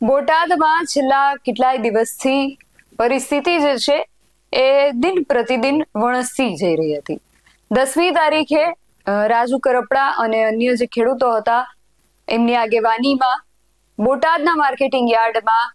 બોટાદમાં છેલ્લા કેટલાય દિવસથી પરિસ્થિતિ જે છે એ દિન પ્રતિદિન વણસતી જઈ રહી હતી. દસમી તારીખે રાજુ કરપડા અને અન્ય જે ખેડૂતો હતા, એમની આગેવાનીમાં બોટાદના માર્કેટિંગ યાર્ડમાં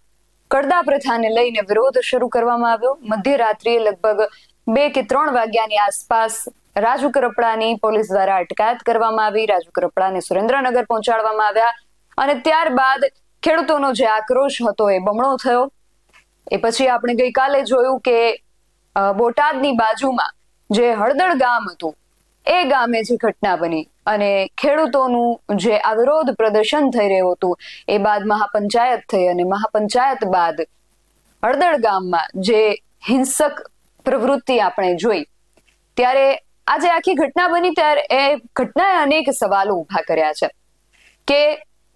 કડદા પ્રથાને લઈને વિરોધ શરૂ કરવામાં આવ્યો. મધ્યરાત્રિએ લગભગ બે કે ત્રણ વાગ્યાની આસપાસ રાજુ કરપડાની પોલીસ દ્વારા અટકાયત કરવામાં આવી. રાજુ કરપડાને સુરેન્દ્રનગર પહોંચાડવામાં આવ્યા અને ત્યારબાદ ખેડૂતોનો જે આક્રોશ હતો, એ બમણો થયો. એ પછી આપણે ગઈકાલે જોયું કે બોટાદની બાજુમાં જે હળદળ ગામ હતું, એ ગામે જે ઘટના બની અને ખેડૂતોનું જે આ વિરોધ પ્રદર્શન થઈ રહ્યું હતું, એ બાદ મહાપંચાયત થઈ અને મહાપંચાયત બાદ હળદળ ગામમાં જે હિંસક પ્રવૃત્તિ આપણે જોઈ, ત્યારે આજે આખી ઘટના બની ત્યારે એ ઘટનાએ અનેક સવાલો ઊભા કર્યા છે કે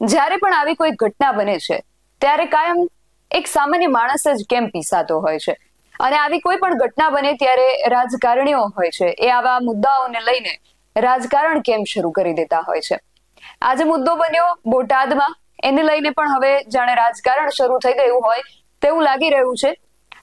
જ્યારે પણ આવી કોઈ ઘટના બને છે, ત્યારે કાયમ એક સામાન્ય માણસ જ કેમ પીસાતો હોય છે? અને આવી કોઈ પણ ઘટના બને ત્યારે રાજકારણીઓ હોય છે, એ આવા મુદ્દાઓને લઈને રાજકારણ કેમ શરૂ કરી દેતા હોય છે? આજે મુદ્દો બન્યો બોટાદમાં, એને લઈને પણ હવે જાણે રાજકારણ શરૂ થઈ ગયું હોય તેવું લાગી રહ્યું છે.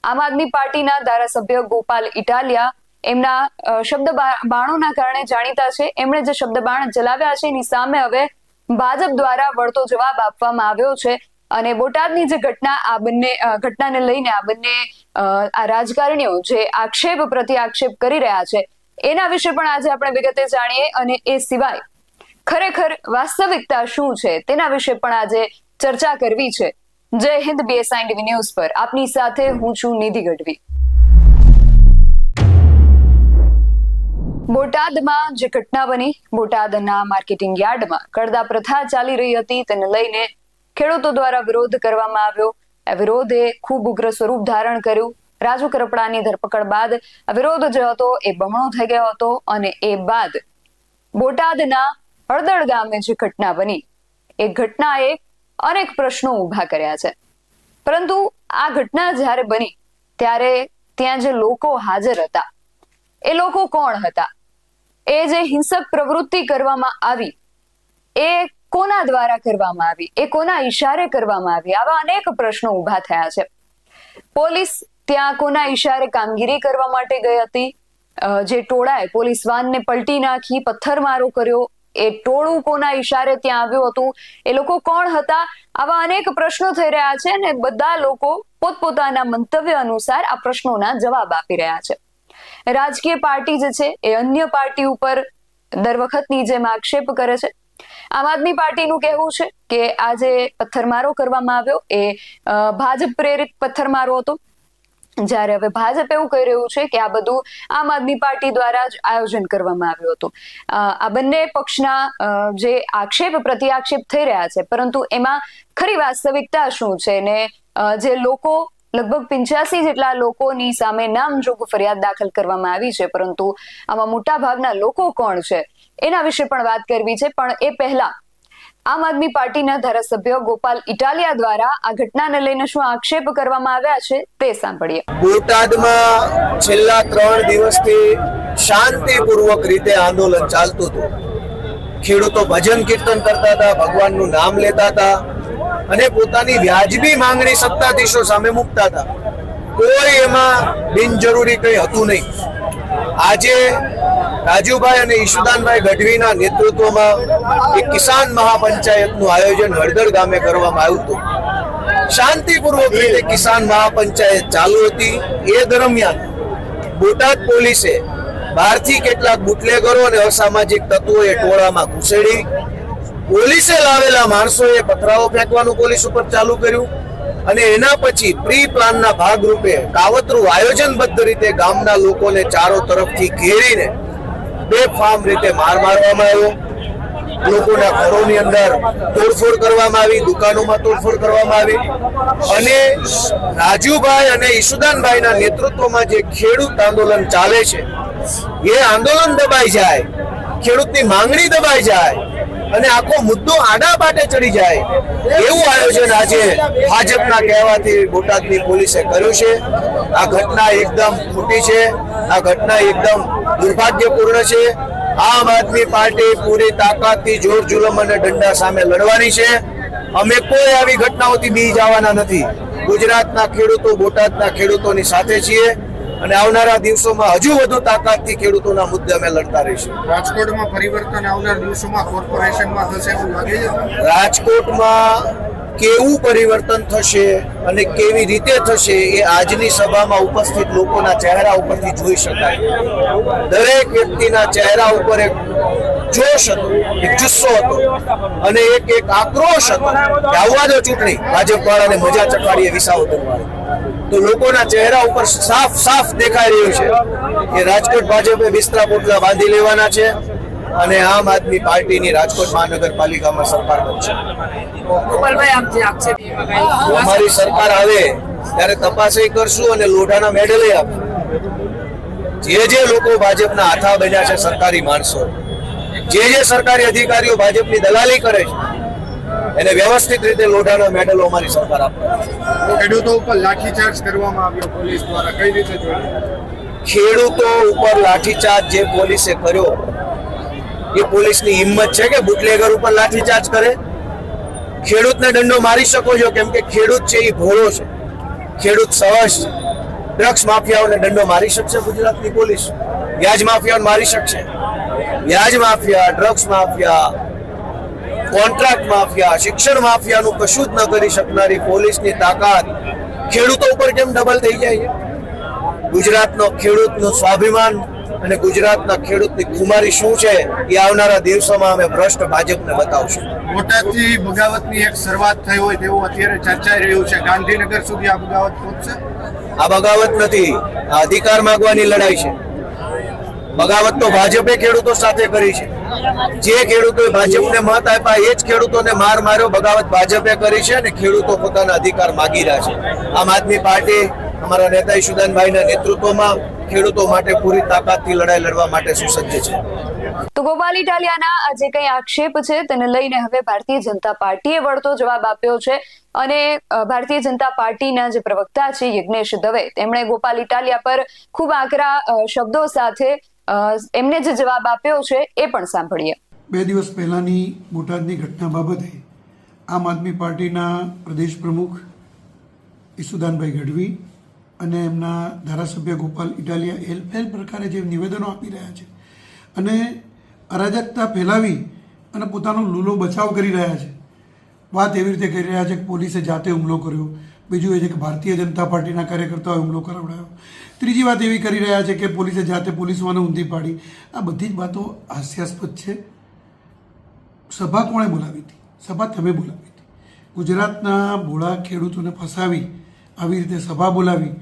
આમ આદમી પાર્ટીના ધારાસભ્ય ગોપાલ ઇટાલિયા એમના શબ્દ બાણોના કારણે જાણીતા છે. એમણે જે શબ્દ બાણ ચલાવ્યા છે, એની સામે હવે ભાજપ દ્વારા વળતો જવાબ આપવામાં આવ્યો છે અને બોટાદની જે ઘટના, આ બંને ઘટનાને લઈને આ બંને આ રાજકારણીઓ જે આક્ષેપ પ્રતિ આક્ષેપ કરી રહ્યા છે, એના વિશે પણ આજે આપણે વિગતે જાણીએ અને એ સિવાય ખરેખર વાસ્તવિકતા શું છે તેના વિશે પણ આજે ચર્ચા કરવી છે. જય હિન્દ બીએસઆઈ ટીવી ન્યૂઝ પર. આપની સાથે હું છું નિધિ ગઢવી. બોટાદમાં જે ઘટના બની, બોટાદના માર્કેટિંગ યાર્ડમાં કડદા પ્રથા ચાલી રહી હતી. તેને લઈને ખેડૂતો દ્વારા વિરોધ કરવામાં આવ્યો. આ વિરોધે ખૂબ ઉગ્ર સ્વરૂપ ધારણ કર્યું. રાજુ કરપડાની ધરપકડ બાદ વિરોધ જે હતો એ બમણો થઈ ગયો હતો અને એ બાદ બોટાદના હળદળ ગામે જે ઘટના બની, એ ઘટનાએ અનેક પ્રશ્નો ઊભા કર્યા છે. પરંતુ આ ઘટના જ્યારે બની, ત્યારે ત્યાં જે લોકો હાજર હતા, એ લોકો કોણ હતા? એ જે હિંસક પ્રવૃત્તિ કરવામાં આવી, એ કોના દ્વારા કરવામાં આવી, એ કોના ઈશારે કરવામાં આવી, આવા અનેક પ્રશ્નો ઊભા થયા છે. પોલીસ ત્યાં કોના ઈશારે કામગીરી કરવા માટે ગઈ હતી? જે ટોળાએ પોલીસ વાનને પલટી નાખી, પથ્થરમારો કર્યો, એ ટોળું કોના ઈશારે ત્યાં આવ્યું હતું? એ લોકો કોણ હતા? આવા અનેક પ્રશ્નો થઈ રહ્યા છે અને બધા લોકો પોતપોતાના મંતવ્ય અનુસાર આ પ્રશ્નોના જવાબ આપી રહ્યા છે. રાજકીય પાર્ટી જે છે એ અન્ય પાર્ટી ઉપર દર વખતની જેમ આક્ષેપ કરે છે. આમ આદમી પાર્ટીનું કહેવું છે કે આ જે પથ્થરમારો કરવામાં આવ્યો એ ભાજપ પ્રેરિત પથ્થરમારો હતો. જ્યારે હવે ભાજપ એવું કહી રહ્યું છે કે આ બધું આમ આદમી પાર્ટી દ્વારા જ આયોજન કરવામાં આવ્યું હતું. આ બંને પક્ષના જે આક્ષેપ પ્રતિ આક્ષેપ થઈ રહ્યા છે, પરંતુ એમાં ખરી વાસ્તવિકતા શું છે ને જે લોકો લગભગ પંચ્યાસી જેટલા લોકોની સામે નામજોગ ફરિયાદ દાખલ કરવામાં આવી છે, પરંતુ આમાં મોટા ભાગના લોકો કોણ છે એના વિશે પણ વાત કરવી છે, પણ એ પહેલા આમ આદમી પાર્ટીના ધારાસભ્ય ગોપાલ ઇટાલિયા દ્વારા આ ઘટનાને લઈને શું આક્ષેપ કરવામાં આવ્યા છે તે સાંભળીએ. બોટાદમાં છેલ્લા ત્રણ દિવસથી શાંતિપૂર્વક રીતે આંદોલન ચાલતું હતું. ખેડૂતો ભજન કીર્તન કરતા હતા, ભગવાનનું નામ લેતા હતા અને પોતાની વ્યાજબી માંગણી સત્તાધીશો સામે મૂકતા હતા. કોઈ એમાં બિનજરૂરી કંઈ હતું નહીં. આજે રાજુભાઈ અને ઈશુદાનભાઈ ગઢવીના નેતૃત્વમાં એક કિસાન મહાપંચાયતનું આયોજન હળદર ગામે કરવામાં આવ્યું હતું. શાંતિપૂર્વક રીતે કિસાન મહાપંચાયત ચાલુ હતી. એ દરમિયાન બોટાદ પોલીસે બહારથી કેટલાક બુટલેગરો અને અસામાજિક તત્વોએ ટોળામાં ઘૂસેડી પોલીસે લાવેલા માણસોએ પથરાઓ ફેંકવાનું પોલીસ ઉપર ચાલુ કર્યું અને એના પછી પ્રી પ્લાનના ભાગરૂપે કાવતરું આયોજનબદ્ધ રીતે ગામના લોકોને ચારો તરફથી ઘેરીને બે ફાર્મ રીતે માર મારવામાં આવ્યો. લોકોના ઘરોની અંદર તોડફોડ કરવામાં આવી, દુકાનોમાં તોડફોડ કરવામાં આવી અને રાજુભાઈ અને ઈશુદાનભાઈના નેતૃત્વમાં જે ખેડૂત આંદોલન ચાલે છે, એ આંદોલન દબાઈ જાય, ખેડૂતની માંગણી દબાઈ જાય અને આખો મુદ્દો આડા પાટે ચડી જાય. એવું આયોજન આજે ભાજપના કહેવાથી બોટાદની પોલીસે કર્યું છે. આ ઘટના એકદમ ખોટી છે. આ ઘટના એકદમ દુર્ભાગ્યપૂર્ણ છે. આમ આદમી પાર્ટી પૂરી તાકાતથી જોર જુલમ અને દંડા સામે લડવાની છે. અમે કોઈ આવી ઘટનાઓથી બી જવાના નથી. ગુજરાતના ખેડૂતો બોટાદના ખેડૂતોની સાથે છીએ. અને આવનારા દિવસોમાં હજુ વધુ તાકાતથી ખેડૂતોના મુદ્દે અમે લડતા રહીશું. રાજકોટમાં પરિવર્તન આવનાર દિવસોમાં કોર્પોરેશનમાં થશે એવું લાગે છે? રાજકોટમાં કેવું પરિવર્તન થશે અને કેવી રીતે થશે એ આજની સભામાં ઉપસ્થિત લોકોના ચહેરા ઉપરથી જોઈ શકાય. દરેક વ્યક્તિના ચહેરા ઉપર એક જોશ હતો એક જુસ્સો હતો અને એક એક આક્રોશ હતો કે આવવા દો ચૂંટણી. ભાજપ વાળાને મજા ચખાડીએ વિસાવદર તો લોકોના ચહેરા ઉપર સાફ સાફ દેખાઈ રહ્યું છે કે રાજકોટ ભાજપે બિસ્તરા પોટલા બાંધી લેવાના છે અને આમ આદમી પાર્ટીની રાજકોટ મહાનગરપાલિકામાં સરકાર બનશે. અમારી સરકાર આવે ત્યારે તપાસ કરશું અને લોઢાના મેડલ આપશું. જે જે લોકો ભાજપના હાથા બન્યા છે સરકારી માણસો જે જે સરકારી અધિકારીઓ ભાજપની દલાલી કરે છે એને વ્યવસ્થિત રીતે લોઢાનો મેડલો અમારી સરકાર આપે. ખેડૂતો ઉપર લાઠીચાર્જ કરવામાં આવ્યો પોલીસ દ્વારા. કઈ રીતે ખેડૂતો ઉપર લાઠીચાર્જ જે પોલીસે કર્યો એ પોલીસની હિંમત છે કે બુટલેગર ઉપર લાઠીચાર્જ કરે. ખેડૂતને દંડો મારી શકો છો કેમ કે ખેડૂત છે એ ભોળો છે. ખેડૂત સવશ છે. ડ્રગ્સ માફિયાઓને દંડો મારી શકશે ગુજરાતની પોલીસ. વ્યાજ માફિયાઓને મારી શકશે. વ્યાજ mafia drugs mafia contract mafia શિક્ષણ માફિયાનું કશું જ ન કરી શકનારી પોલીસની તાકાત ખેડૂતો ઉપર કેમ ડબલ થઈ જાય છે? ગુજરાતનો ખેડૂતનું સ્વાભિમાન અને ગુજરાતના ખેડૂતની ખુમારી શું છે એ આવનારા દિવસોમાં અમે ભ્રષ્ટ ભાજપને બતાવશું. બોટાદથી બગાવતની એક શરૂઆત થઈ હોય તેવું અત્યારે ચર્ચાઈ રહ્યું છે. ગાંધીનગર સુધી આ બગાવત પહોંચશે? આ બગાવત નથી આ અધિકાર માંગવાની લડાઈ છે. બગાવત તો ભાજપે ખેડૂતો સાથે કરી છે. જે ખેડૂતોએ ભાજપને મત આપ્યા, એ જ ખેડૂતોને માર માર્યો, બગાવત ભાજપે કરી છે અને ખેડૂતો પોતાના અધિકાર માગી રહ્યા છે. આમ આદમી પાર્ટી અમારા નેતા ઈશુદાનભાઈના નેતૃત્વમાં ખેડૂતો માટે પૂરી તાકાતથી લડાઈ લડવા માટે સુસજ્જ છે. તો ગોપાલ ઇટાલિયાના આ જે કંઈ આક્ષેપ છે તેને લઈને હવે ભારતીય જનતા પાર્ટીએ વળતો જવાબ આપ્યો છે અને ભારતીય જનતા પાર્ટીના જે પ્રવક્તા છે યજ્ઞેશ દવે, તેમણે ગોપાલ ઇટાલિયા પર ખૂબ આકરા શબ્દો સાથે એમને જે જવાબ આપ્યો છે એ પણ સાંભળીએ. બે દિવસ પહેલાની બોટાદની ઘટના બાબતે આમ આદમી પાર્ટીના પ્રદેશ પ્રમુખ ઈસુદાનભાઈ ગઢવી અને એમના ધારાસભ્ય ગોપાલ ઇટાલિયા એલ એલ પ્રકારે જે નિવેદનો આપી રહ્યા છે અને અરાજકતા ફેલાવી અને પોતાનો લૂલો બચાવ કરી રહ્યા છે. વાત એવી રીતે કરી રહ્યા છે કે પોલીસે જાતે હુમલો કર્યો. બીજું એ છે કે ભારતીય જનતા પાર્ટીના કાર્યકર્તાઓએ હુમલો કરાવડાયો. ત્રીજી વાત એવી કરી રહ્યા છે કે પોલીસે જાતે પોલીસવાને ઊંધી પાડી. આ બધી જ વાતો હાસ્યાસ્પદ છે. સભા કોણે બોલાવી હતી? સભા તમે બોલાવી હતી. ગુજરાતના ભોળા ખેડૂતોને ફસાવી, આવી રીતે સભા બોલાવી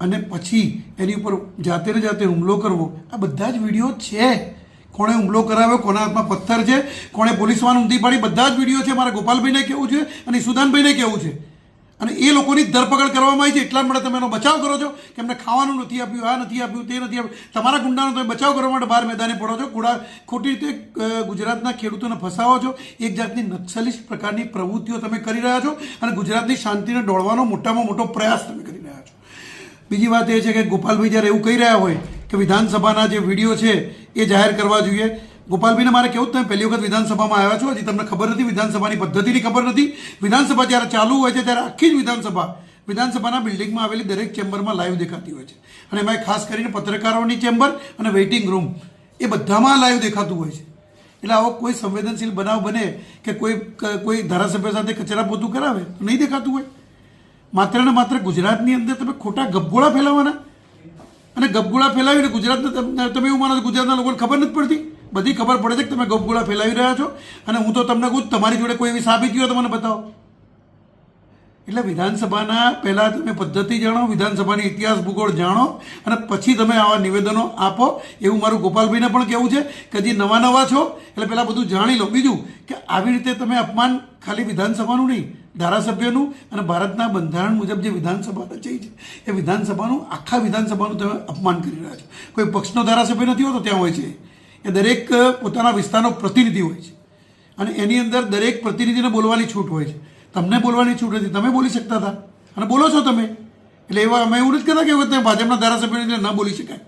અને પછી એની ઉપર જાતે ને જાતે હુમલો કરવો, આ બધા જ વીડિયો છે. કોણે હુમલો કરાવ્યો, કોના હાથમાં પથ્થર છે, કોણે પોલીસવાન ઊંધી પાડી, બધા જ વીડિયો છે. મારા ગોપાલભાઈને કહેવું છે અને સુદાનભાઈને કહેવું છે? અને એ લોકોની ધરપકડ કરવામાં આવી છે, એટલા માટે તમે એનો બચાવ કરો છો, કે એમને ખાવાનું નથી આપ્યું, આ નથી આપ્યું, તે નથી આપ્યું. તમારા ગુંડાનો તમે બચાવ કરવા માટે બહાર મેદાને પડો છો. કુડા ખોટી રીતે ગુજરાતના ખેડૂતોને ફસાવો છો. એક જાતની નક્સલિસ્ટ પ્રકારની પ્રવૃત્તિઓ તમે કરી રહ્યા છો અને ગુજરાતની શાંતિને ડોળવાનો મોટામાં મોટો પ્રયાસ તમે કરી રહ્યા છો. બીજી વાત એ છે કે ગોપાલભાઈ જ્યારે એવું કહી રહ્યા હોય કે વિધાનસભાના જે વીડિયો છે એ જાહેર કરવા જોઈએ ગોપાલભાઈને મારે કેવું તમે પહેલી વખત વિધાનસભામાં આવ્યા છો, હજી તમને ખબર નથી, વિધાનસભાની પદ્ધતિની ખબર નથી. વિધાનસભા જ્યારે ચાલુ હોય છે, ત્યારે આખી જ વિધાનસભા, વિધાનસભાના બિલ્ડિંગમાં આવેલી દરેક ચેમ્બરમાં લાઈવ દેખાતી હોય છે. અને એમાં ખાસ કરીને પત્રકારોની ચેમ્બર અને વેઇટિંગ રૂમ, એ બધામાં લાઈવ દેખાતું હોય છે. એટલે આવો કોઈ સંવેદનશીલ બનાવ બને કે કોઈ કોઈ ધારાસભ્ય સાથે કચરા પોતું કરાવે, તો નહીં દેખાતું હોય. માત્ર ને માત્ર ગુજરાતની અંદર તમે ખોટા ગબગોળા ફેલાવવાના અને ગબગોળા ફેલાવીને ગુજરાતને, તમે એવું માનો ગુજરાતના લોકોને ખબર નથી પડતી? બધી ખબર પડે છે કે તમે ગપગોળા ફેલાવી રહ્યા છો? અને હું તો તમને કહું તમારી જોડે કોઈ એવી સાબિતી હોય તો મને બતાવો. એટલે વિધાનસભાના પહેલાં તમે પદ્ધતિ જાણો, વિધાનસભાની ઇતિહાસ ભૂગોળ જાણો, અને પછી તમે આવા નિવેદનો આપો. એવું મારું ગોપાલભાઈને પણ કહેવું છે કે હજી નવા નવા છો, એટલે પહેલાં બધું જાણી લો. બીજું કે આવી રીતે તમે અપમાન ખાલી વિધાનસભાનું નહીં, ધારાસભ્યનું અને ભારતના બંધારણ મુજબ જે વિધાનસભા રચાઈ છે, એ વિધાનસભાનું, આખા વિધાનસભાનું તમે અપમાન કરી રહ્યા છો. કોઈ પક્ષનો ધારાસભ્ય નથી હોતો, ત્યાં હોય છે. એ દરેક પોતાના વિસ્તારનો પ્રતિનિધિ હોય છે. અને એની અંદર દરેક પ્રતિનિધિને બોલવાની છૂટ હોય છે. તમને બોલવાની છૂટ હતી તમે બોલી શકતા હતા. અને બોલો છો તમે. એટલે એવા અમે એવું નથી કહેતા કે એવું ભાજપના ધારાસભ્યોને ન બોલી શકાય.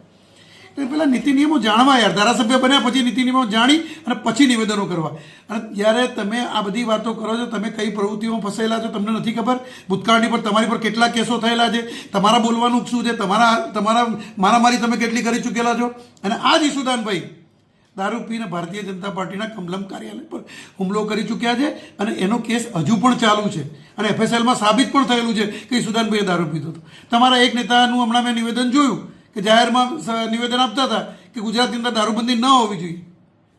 એટલે પહેલાં નીતિ નિયમો જાણવા યાર. ધારાસભ્ય બન્યા પછી નીતિ નિયમો જાણી અને પછી નિવેદનો કરવા. અને જ્યારે તમે આ બધી વાતો કરો છો, તમે કઈ પ્રવૃત્તિઓમાં ફસાયેલા છો, તમને નથી ખબર? ભૂતકાળની પર તમારી પર કેટલા કેસો થયેલા છે? તમારા બોલવાનું શું છે? તમારા તમારા, મારામારી તમે કેટલી કરી ચૂકેલા છો? અને આ જ ઈસુદાનભાઈ દારૂ પીને ભારતીય જનતા પાર્ટીના કમલમ કાર્યાલય પર હુમલો કરી ચૂક્યા છે અને એનો કેસ હજુ પણ ચાલુ છે. અને એફએસએલમાં સાબિત પણ થયેલું છે કે સુદાનભાઈએ દારૂ પીધો હતો. તમારા એક નેતાનું હમણાં મેં નિવેદન જોયું કે જાહેરમાં નિવેદન આપતા હતા કે ગુજરાતની અંદર દારૂબંધી ન હોવી જોઈએ.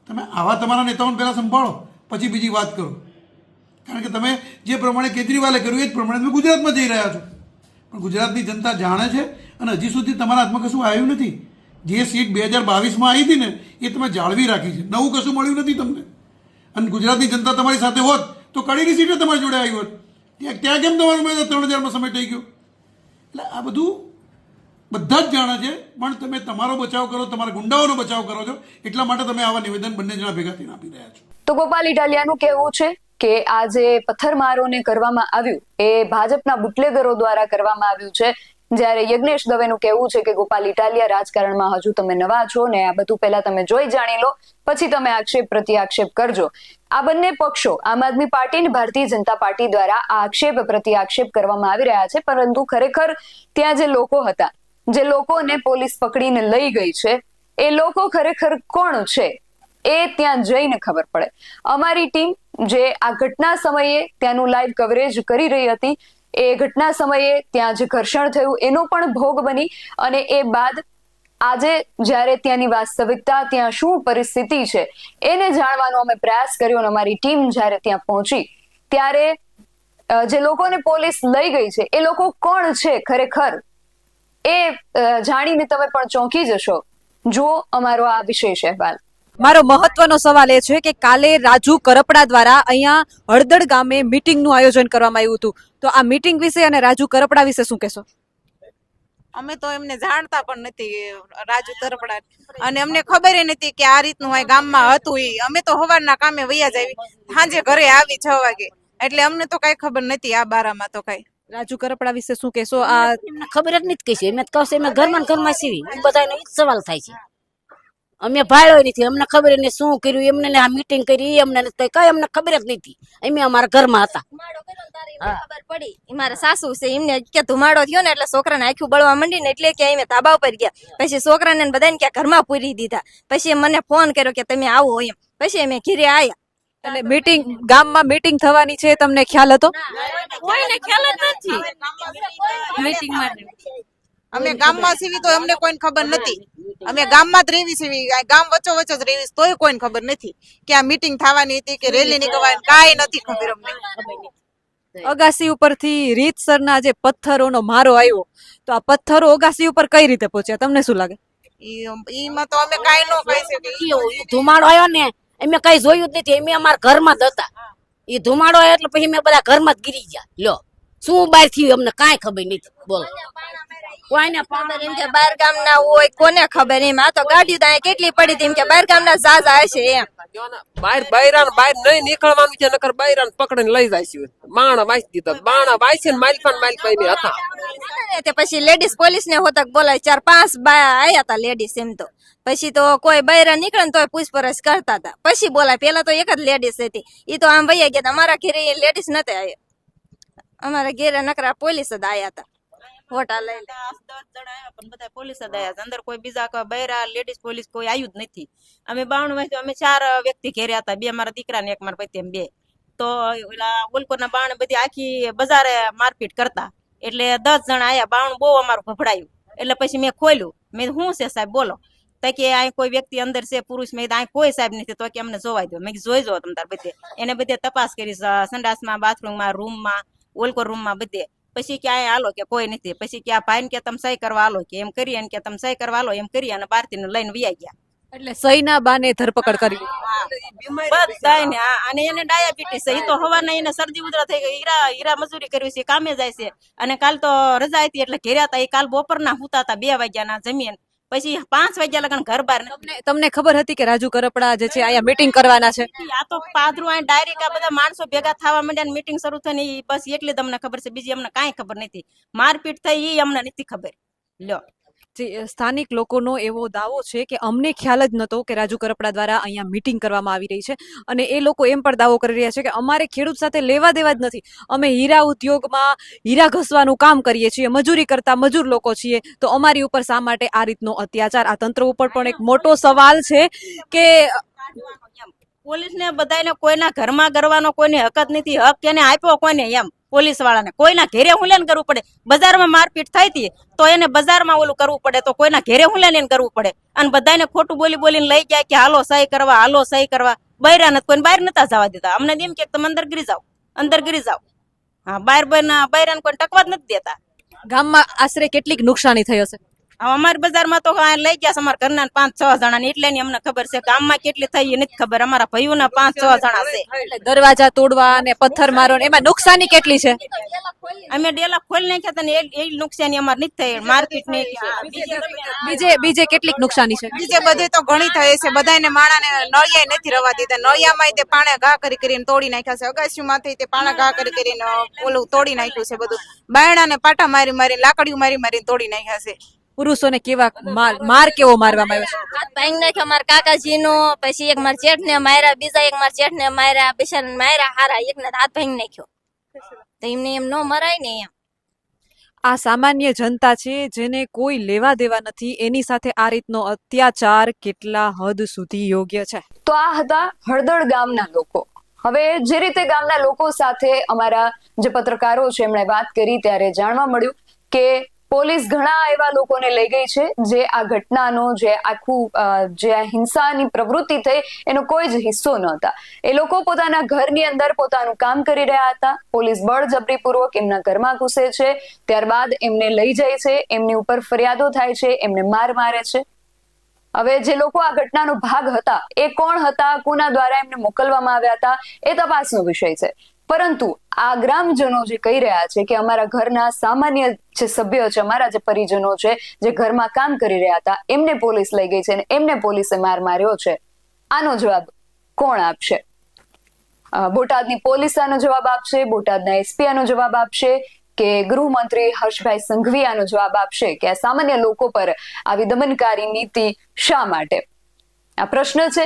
તમે આવા તમારા નેતાઓને પહેલાં સંભાળો, પછી બીજી વાત કરો. કારણ કે તમે જે પ્રમાણે કેજરીવાલે કર્યું એ જ પ્રમાણે તમે ગુજરાતમાં જઈ રહ્યા છો. પણ ગુજરાતની જનતા જાણે છે અને હજી સુધી તમારા હાથમાં કશું આવ્યું નથી. જે સીટ બે હજાર બાવીસમાં આવી હતી ને, એ તમે જાળવી રાખી છે. નવું કશું મળ્યું નથી તમને. અને ગુજરાતની જનતા તમારી સાથે હોત, તો કડીની સીટે તમારી જોડે આવી હોત. ત્યાં ત્યાં કેમ તમારું બે ત્રણ હજારમાં સમય થઈ ગયો? એટલે આ બધું બધા જ જાણે છે, પણ તમે તમારો બચાવ કરો, તમારા ગુંડાઓનો બચાવ કરો છો, એટલા માટે તમે આવા નિવેદન બંને જણા ભેગા થઈને આપી રહ્યા છો. તો ગોપાલ ઇટાલિયાનું કહેવું છે કે આ જે પથ્થરમારોને કરવામાં આવ્યું, એ ભાજપના બુટલેગરો દ્વારા કરવામાં આવ્યું છે. જ્યારે યજ્ઞેશ દવેનું કહેવું છે કે ગોપાલ ઇટાલિયા રાજકારણમાં હજુ તમે નવા છો ને આ બધું પહેલા તમે જોઈ જાણી લો, પછી તમે આક્ષેપ પ્રતિ આક્ષેપ કરજો. આ બંને પક્ષો, આમ આદમી પાર્ટી અને ભારતીય જનતા પાર્ટી દ્વારા આ આક્ષેપ પ્રતિ આક્ષેપ કરવામાં આવી રહ્યા છે, પરંતુ ખરેખર ત્યાં જે લોકો હતા, જે લોકોને પોલીસ પકડીને લઈ ગઈ છે, એ લોકો ખરેખર કોણ છે, એ ત્યાં જઈને ખબર પડે. અમારી ટીમ જે આ ઘટના સમયે ત્યાંનું લાઈવ કવરેજ કરી રહી હતી એ ઘટના સમયે ત્યાં જે ઘર્ષણ થયું, એનો પણ ભોગ બની અને એ બાદ આજે જ્યારે ત્યાંની વાસ્તવિકતા, ત્યાં શું પરિસ્થિતિ છે, એને જાણવાનો અમે પ્રયાસ કર્યો અને અમારી ટીમ જ્યારે ત્યાં પહોંચી, ત્યારે જે લોકોને પોલીસ લઈ ગઈ છે, એ લોકો કોણ છે ખરેખર, એ જાણીને તમે પણ ચોંકી જશો. જુઓ અમારો આ વિશેષ અહેવાલ. મારો મહત્વનો સવાલ એ છે કે કાલે રાજુ કરપડા દ્વારા અહીંયા હળદડ ગામે મીટિંગનું આયોજન કરવામાં આવ્યું હતું. તો આ મીટિંગ વિશે અને રાજુ કરપડા વિશે શું કહેશો? અમે તો એમને જાણતા પણ નથી રાજુ તરફડા અને અમને ખબર નથી કે આ રીતનું હોય ગામમાં હતું એ અમે તો સવારના કામે વૈયા જાવી સાંજે ઘરે આવી છ વાગે. એટલે અમને તો કઈ ખબર નથી આ બારામાં તો કઈ. રાજુ કરપડા વિશે શું કહેશો? આ ખબર જ નથી કઈ એમ કહશે એમ ઘરમાં ઘરમાં સીવી. બધા બધાનો સવાલ થાય છે. અમે ભાળ્યો નથી. અમને ખબર એને શું કર્યું. એમને આ મીટિંગ કરી અમને નથી. કઈ અમને ખબર જ નથી. અમે અમારા ઘરમાં હતા. ખબર પડી. મારા સાસુ છે એમને કે ધુમાડો થયો ને એટલે છોકરાને આખું બળવા માંડી ને એટલે કે અમે તાબા ઉપર ગયા. પછી છોકરાને ને બધાને ક્યાં ઘરમાં પૂરી દીધા. પછી મને ફોન કર્યો કે તમે આવો એમ. પછી અમે ઘીરે આવ્યા એટલે મીટિંગ ગામમાં મીટિંગ થવાની છે તમને ખ્યાલ હતો? કોઈને ખ્યાલ જ નથી. મીટિંગ માટે. અમે ગામમાં સીવી તો અમને કોઈને ખબર નથી. અમે ગામમાં જ રેવી ગામ વચ્ચો વચ્ચો જ રેવી તોય કોઈને ખબર નથી કે આ મીટિંગ થવાની હતી કે રેલી નીકળવાની કાંઈ નથી ખબર અમને. અગાસી ઉપરથી રીતસરના જે પથ્થરોનો મારો આવ્યો તો આ પથ્થરો અગાસી ઉપર કઈ રીતે પહોંચ્યા? તમને શું લાગે? ઈ ઈમાં તો અમે કાંઈ ન કહી શકીએ. ધુમાડો આવ્યો ને અમે કઈ જોયું જ નથી અમે અમારા ઘરમાં જ હતા. એ ધુમાડો આવ્યો એટલે પછી અમે બધા ઘરમાં જ ગીરી ગયા. લો શું બહાર થયું અમને કાંઈ ખબર નથી બોલો. કોઈને ખબર એમ કે બાર ગામના હોય કોને ખબર એમ? આ તો ગાડી ત્યાં કેટલી પડી હતી એમ કે બાર ગામના ઝાઝા હશે એમ. બહાર બૈરાન બહાર નહીં નીકળવાનું છે નકર બૈરાન પકડીને લઈ જાય છે. બાણા વાંચી દીધા. બાણા વાંચી ને માલફાન માલફાઈ ને હતા. તે પછી લેડીઝ પોલીસ ને હોતક બોલાય ચાર પાંચ બા આયા હતા લેડીઝ એમ તો. પછી તો કોઈ બૈરા નીકળે ને તોય પૂછપરછ કરતા હતા પછી બોલાય પેલા તો એક જ લેડીઝ હતી. એ તો આમ વૈયા ગયા. અમારા ઘેરે લેડીઝ નતા આવ્યા અમારા ઘેરે નકરા પોલીસ જ આયા હતા ફોટા લઈ દસ દસ જણા આવ્યા પણ બધા પોલીસ જ આવ્યા અંદર કોઈ બીજા બૈરા લેડીઝ પોલીસ કોઈ આવ્યું જ નથી. અમે બાવણ વાગ્યે અમે ચાર વ્યક્તિ ઘેર્યા હતા. બે મારા દીકરા ને એક મારા પતિ એમ બે. તો ઓલા ઓલકોના બાણ બધી આખી બજારે મારપીટ કરતા. એટલે દસ જણા આયા. બાવણ બહુ અમારું ફફડાયું એટલે પછી મેં ખોલ્યું મેં શું છે સાહેબ? બોલો. તો કે અહીં કોઈ વ્યક્તિ અંદર છે પુરુષ. મેં અહીં કોઈ સાહેબ નથી. તો કે અમને જોવાઈ દો મેં જોઈ જો તમ તાર બધે. એને બધે તપાસ કરી સંડાસમાં બાથરૂમમાં રૂમમાં ઓલકો રૂમમાં બધે. પછી ક્યાંય હાલો કે કોઈ નથી પછી કે આ ભાઈને કે તમે સહી કરવા હાલો કે એમ કરી અને કે તમે સહી કરવા હાલો એમ કરી અને બારથી લઈને વૈયા ગયા. એટલે સહીના બાને ધરપકડ કરી બધાય ને અને એને ડાયાબિટીસ છે. ઈ તો હવાના એને શરદી ઉધરા થઈ ગઈ. હીરા હીરા મજૂરી કરવી છે કામે જાય છે. અને કાલ તો રજા હતી એટલે ઘેર્યા હતા. એ કાલ બપોરના હુતા હતા બે વાગ્યાના જમીન. પછી પાંચ વાગ્યા લગન ઘર બહાર તમને તમને ખબર હતી કે રાજુ કરપડા જે છે અહીંયા મીટિંગ કરવાના છે? આ તો પાદરું આ ડાયરેક્ટ આ બધા માણસો ભેગા થવા માંડ્યા મીટિંગ શરૂ થઈ ને બસ એટલે તમને ખબર છે. બીજી અમને કાંઈ ખબર નથી. મારપીટ થઈ ઈ અમને નથી ખબર. લ્યો. સ્થાનિક લોકોનો એવો દાવો છે કે અમને ખ્યાલ જ નહોતો કે રાજુ કરપડા દ્વારા અહીંયા મીટિંગ કરવામાં આવી રહી છે. અને એ લોકો એમ પણ દાવો કરી રહ્યા છે કે અમારે ખેડૂત સાથે લેવા દેવા જ નથી. અમે હીરા ઉદ્યોગમાં હીરા ઘસવાનું કામ કરીએ છીએ, મજૂરી કરતા મજૂર લોકો છીએ. તો અમારી ઉપર શા માટે આ રીતનો અત્યાચાર? આ તંત્ર ઉપર પણ એક મોટો સવાલ છે કે પોલીસ ને બધાને કોઈના ઘરમાં કરવાનો કોઈને હકત નથી. હક કેને આપ્યો કોઈને એમ? પોલીસ વાળાને કોઈના ઘેરે હું લઈને કરવું પડે. બજારમાં મારપીટ થાય હતી તો એને બજારમાં ઓલું કરવું પડે. તો કોઈના ઘેરે હું એને કરવું પડે. અને બધાને ખોટું બોલી બોલીને લઈ ગયા કે હાલો સહી કરવા, હાલો સહી કરવા. બૈરા નથી કોઈને, બહાર નતા જવા દેતા. અમને એમ કે તમે અંદર ગીરી જાઓ અંદર ગીરી જાઓ. હા, બહાર બૈરાને કોઈ ટકવા જ નથી દેતા. ગામમાં આશરે કેટલીક નુકસાની થઈ હશે. અમારી બજારમાં તો લઈ ગયા છે. અમારા ઘરના પાંચ છ જણા ને એટલે ની અમને ખબર છે ગામમાં કેટલી થઈ એ નથી ખબર. અમારા ભાઈઓના પાંચ છ જણા છે. દરવાજા તોડવા અને પથ્થર મારો એમાં નુકસાની કેટલી છે? અમે ડેલા ખોલી નાખ્યા હતા ને એ નુકસાની અમારે નથી થઈ. માર્કેટની બીજે બીજે કેટલીક નુકસાની છે? બીજે બધે તો ઘણી થઈ છે. બધાને માણાને નળિયા નથી રવા દીધા. નળિયામાં તે પાણે ઘા કરી કરીને તોડી નાખ્યા છે. અગાસીમાંથી તે પાણા ઘા કરી કરીને ઓલું તોડી નાખ્યું છે બધું. બાયણા ને પાટા મારી મારી લાકડીઓ મારી મારી તોડી નાખ્યા છે. પુરુષોને કેવા માર માર કેવો મારવામાં આવ્યો છે? હાથ ભાંગી નાખ્યો મારા કાકાજીનો પછી એક મારા જેઠને માર્યા બીજા એક મારા જેઠને માર્યા બિચારાને માર્યા હારા એકને હાથ ભાંગી નાખ્યો. તો એમને એમ ન મરાય ને એમ. આ સામાન્ય જનતા છે જેને કોઈ લેવા દેવા નથી એની સાથે આ રીતનો અત્યાચાર કેટલા હદ સુધી યોગ્ય છે? તો આ હતા હળદળ ગામના લોકો. હવે જે રીતે ગામના લોકો સાથે અમારા જે પત્રકારો છે એમણે વાત કરી ત્યારે જાણવા મળ્યું કે પોલીસ ઘણા એવા લોકોને લઈ ગઈ છે જે આ ઘટનાનો, જે આખું જે આ હિંસાની પ્રવૃત્તિ થઈ એનો કોઈ જ હિસ્સો નહોતા એ લોકો પોતાના ઘરની અંદર પોતાનું કામ કરી રહ્યા હતા. પોલીસ બળજબરીપૂર્વક એમના ઘરમાં ઘૂસે છે. ત્યારબાદ એમને લઈ જાય છે. એમની ઉપર ફરિયાદો થાય છે. એમને માર મારે છે. હવે જે લોકો આ ઘટનાનો ભાગ હતા, એ કોણ હતા? કોના દ્વારા એમને મોકલવામાં આવ્યા હતા? એ તપાસનો વિષય છે. પરંતુ આ ગ્રામજનો જે કહી રહ્યા છે કે અમારા ઘરના સામાન્ય જે સભ્યો છે, અમારા જે પરિજનો છે, જે ઘરમાં કામ કરી રહ્યા હતા, એમને પોલીસ લઈ ગઈ છે અને એમને પોલીસે માર માર્યો છે. આનો જવાબ કોણ આપશે? બોટાદની પોલીસ આનો જવાબ આપશે, બોટાદના એસપી આનો જવાબ આપશે કે ગૃહમંત્રી હર્ષભાઈ સંઘવી આનો જવાબ આપશે કે આ સામાન્ય લોકો પર આવી દમનકારી નીતિ શા માટે? આ પ્રશ્ન છે